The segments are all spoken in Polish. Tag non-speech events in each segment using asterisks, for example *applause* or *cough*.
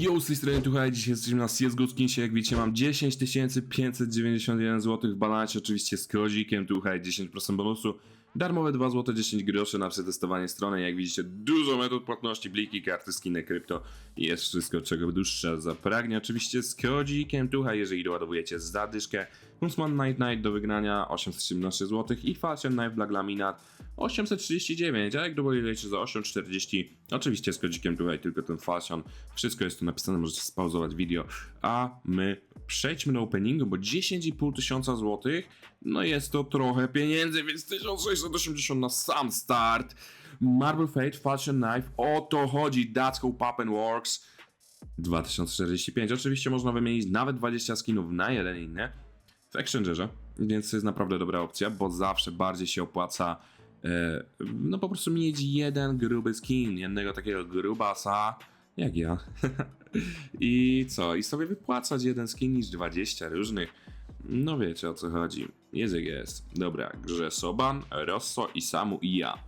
Yo, z tej strony Tuchaj, dzisiaj jesteśmy na CSGO Skinsie, jak widzicie mam 10 591 zł w balansie, oczywiście z kozikiem Tuchaj, 10% bonusu, darmowe 2 zł 10 groszy na przetestowanie strony, jak widzicie dużo metod płatności, bliki, karty, skiny, krypto. I jest wszystko czego dusza zapragnie, oczywiście z kodzikiem Tuchaj, jeżeli doładowujecie zadyszkę, Huntsman Night Night do wygrania 817 zł i Fashion Knife Black Laminat 839, a jak doładujecie za 840, oczywiście z kodzikiem Tuchaj, tylko ten Fashion, wszystko jest tu napisane, możecie spauzować video, a my przejdźmy do openingu, bo 10,5 tysiąca złotych, no jest to trochę pieniędzy, więc 1680 na sam start. Marble Fate, Fashion Knife, o to chodzi, that's how Papen works. 2045, oczywiście można wymienić nawet 20 skinów na jeden inny w Exchangerze, więc to jest naprawdę dobra opcja, bo zawsze bardziej się opłaca e, no po prostu mieć jeden gruby skin, jednego takiego grubasa, jak ja. *laughs* I co? I sobie wypłacać jeden skin niż 20 różnych. No wiecie o co chodzi. Jak jest. Dobra, grze Soban, Rosso i Samu i ja.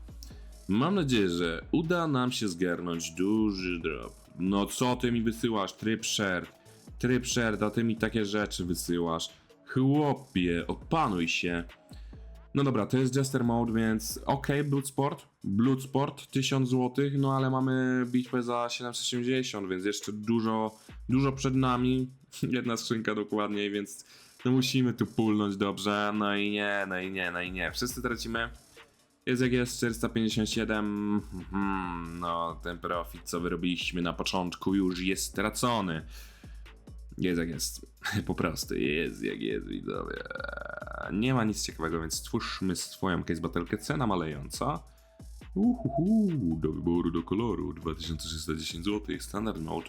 Mam nadzieję, że uda nam się zgarnąć duży drop. No co ty mi wysyłasz? Tryb shared. Tryb shared, a ty mi takie rzeczy wysyłasz. Chłopie, opanuj się. No dobra, to jest Jester Mode, więc okay, Bloodsport. Bloodsport 1000 zł, no ale mamy bitwę za 780, więc jeszcze dużo, dużo przed nami. *laughs* Jedna skrzynka dokładniej, więc no musimy tu pulnąć dobrze. No i nie, no i nie, no i nie. Wszyscy tracimy. Jest jak jest 457. Hmm, no ten profit, co wyrobiliśmy na początku, już jest stracony. Jest jak jest. *laughs* Po prostu jest jak jest, widzowie. Nie ma nic ciekawego, więc stwórzmy swoją case battlekę. Cena malejąca. Uhuhu, do wyboru, do koloru. 2310 zł, standard mode.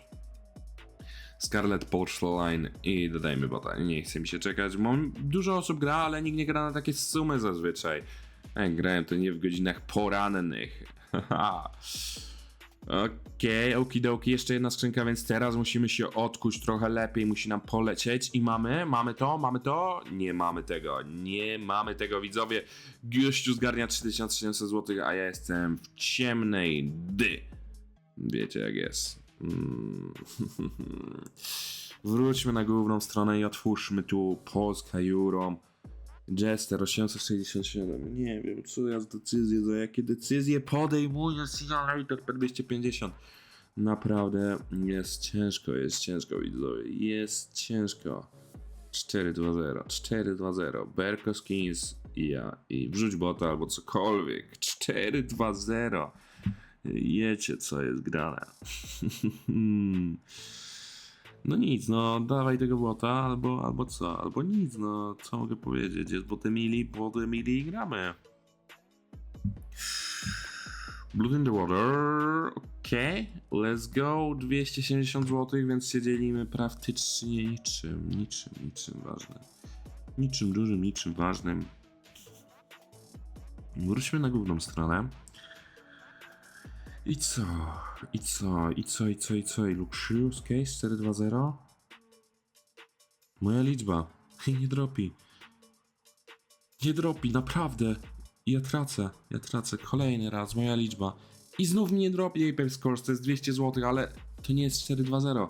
Scarlet Porcelain i dodajmy bota. Nie chce mi się czekać. Dużo osób gra, ale nikt nie gra na takie sumy zazwyczaj. Jak grałem to nie w godzinach porannych. *laughs* Haha. Okej, okay, okidoki, jeszcze jedna skrzynka, więc teraz musimy się odkuć trochę lepiej, musi nam polecieć i mamy, mamy to, mamy to? Nie mamy tego, nie mamy tego, widzowie. Gościu zgarnia 3700 zł, a ja jestem w ciemnej dy. Wiecie jak jest. Mm. *laughs* Wróćmy na główną stronę i otwórzmy tu Polska Euro. Jester 867. Nie wiem, co ja z decyzje, za jakie decyzje podejmuję Simulator P250. Naprawdę jest ciężko, jest ciężko, widzowie. Jest ciężko. 4-2-0, 4-2-0. Berko Skins i ja. I wrzuć bota albo cokolwiek. 4-2-0. Jecie, co jest grane. *laughs* No nic, no dawaj tego bota, albo, albo co, albo nic, no co mogę powiedzieć, jest botemili, botemili i gramy. Blood in the water, okej, okay. let's go, 270 zł, więc się dzielimy praktycznie niczym, niczym, niczym ważnym. Niczym dużym, niczym ważnym. Wróćmy na główną stronę. I co? I co? I co? I co? I co? I Luxurious Case 420? Moja liczba. *laughs* Nie dropi. Nie dropi, naprawdę. Ja tracę. Ja tracę. Kolejny raz. Moja liczba. I znów mi nie dropi Apex Scores. To jest 200 zł, ale to nie jest 420.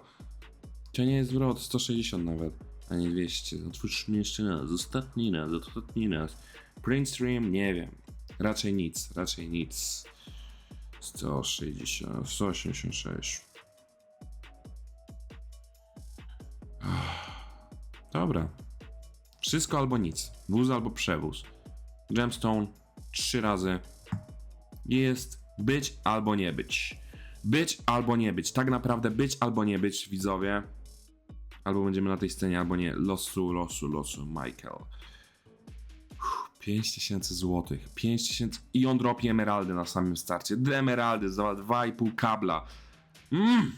To nie jest zwrot. 160 nawet. A nie 200. Otwórzmy jeszcze raz. Ostatni raz. Ostatni raz. Print Stream? Nie wiem. Raczej nic. Raczej nic. 160, 186. Dobra. Wszystko albo nic. Wóz albo przewóz. Gemstone trzy razy. Jest być albo nie być. Być albo nie być. Tak naprawdę być albo nie być, widzowie. Albo będziemy na tej scenie, albo nie. Losu, losu, losu, Michael. 5000 zł. 5000 i on dropi emeraldy na samym starcie. Dwie emeraldy za 2,5 kabla. Mmm,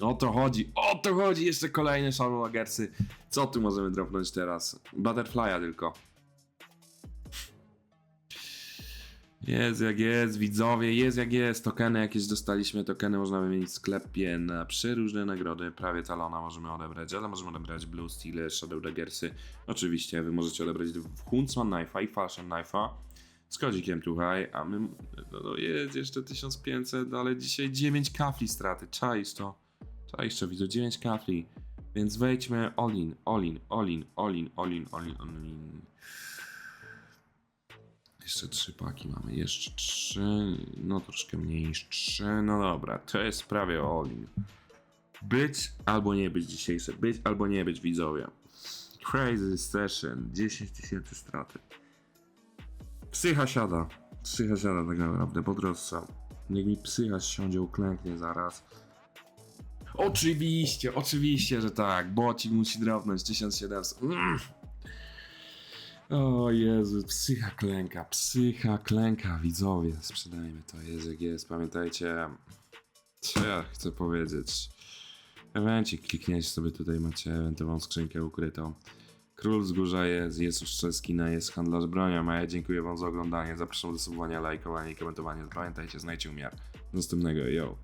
o to chodzi, o to chodzi. Jeszcze kolejne Shadowlagersy. Co tu możemy dropnąć teraz? Butterfly'a tylko. Jest jak jest, widzowie, jest jak jest. Tokeny jakieś dostaliśmy, tokeny można wymienić w sklepie na przeróżne nagrody. Prawie talona możemy odebrać, ale możemy odebrać Blue Steel, Shadow Daggersy. Oczywiście wy możecie odebrać Huntsman Knife'a i Fashion Knife'a z kodzikiem tutaj, a my, no, no jest jeszcze 1500, ale dzisiaj 9 kafli straty, czaisz to. Co jeszcze widzę? 9 kafli. Więc wejdźmy all in, all in, all in, all in, all in, all in, all in. Jeszcze trzy paki mamy, jeszcze trzy, no troszkę mniej niż trzy, no dobra, to jest prawie all in. Być albo nie być dzisiejsze, być albo nie być widzowie. Crazy session, 10 tysięcy straty. Psycha siada, psycha siada tak naprawdę, pod rozstrzał. Niech mi psycha siądzie, uklęknie zaraz. Oczywiście, oczywiście, że tak. Bocik musi drobnąć 1700. Mm. O Jezu, psycha klęka, psycha klęka, widzowie. Sprzedajmy to, jak jest. Pamiętajcie, co ja chcę powiedzieć. Ewencik, klikniecie sobie tutaj, macie ewentową skrzynkę ukrytą. Król Wzgórza jest, jest Uszczeskina, jest handlarz bronią, a ja dziękuję wam za oglądanie. Zapraszam do subowania, lajkowania i komentowania. Pamiętajcie, znajdźcie umiar. Następnego, yo.